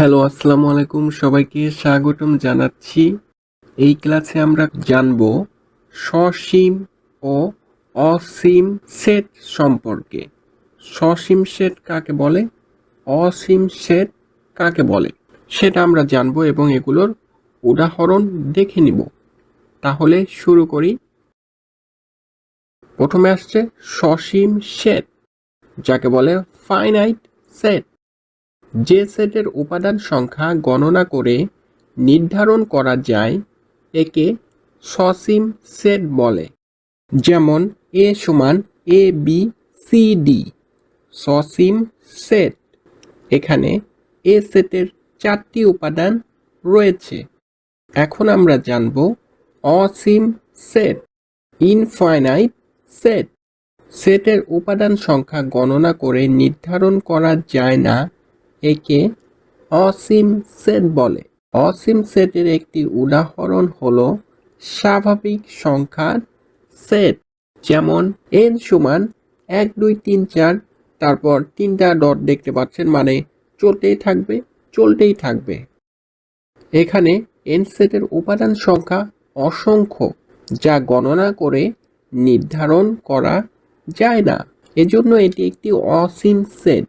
Hello, আসসালামু আলাইকুম। সবাইকে স্বাগতম জানাচ্ছি। এই ক্লাসে আমরা জানব সসীম ও অসীম সেট সম্পর্কে। সসীম সেট কাকে বলে? অসীম সেট কাকে বলে? সেটা আমরা জানব এবং এগুলোর উদাহরণ দেখে নিব। তাহলে শুরু করি। প্রথমে আসছে সসীম সেট যাকে বলে ফাইনাইট সেট যে সেটের উপাদান সংখ্যা গণনা করে নির্ধারণ করা যায়, একে সসীম সেট বলে। যেমন, এ সমান এ, বি, সি, ডি, সসীম সেট। এখানে এ সেটের চারটি উপাদান রয়েছে। এখন আমরা জানব অসীম সেট, ইনফাইনাইট সেট। সেটের উপাদান সংখ্যা গণনা করে নির্ধারণ করা যায় না একে অসীম সেট বলে। অসীম সেটের একটি উদাহরণ হল স্বাভাবিক সংখ্যার সেট। যেমন এন সমান এক, দুই, তিন, চার, তারপর তিনটা ডট দেখতে পাচ্ছেন মানে চলতেই থাকবে চলতেই থাকবে। এখানে এন সেটের উপাদান সংখ্যা অসংখ্য, যা গণনা করে নির্ধারণ করা যায় না। এজন্য এটি একটি অসীম সেট।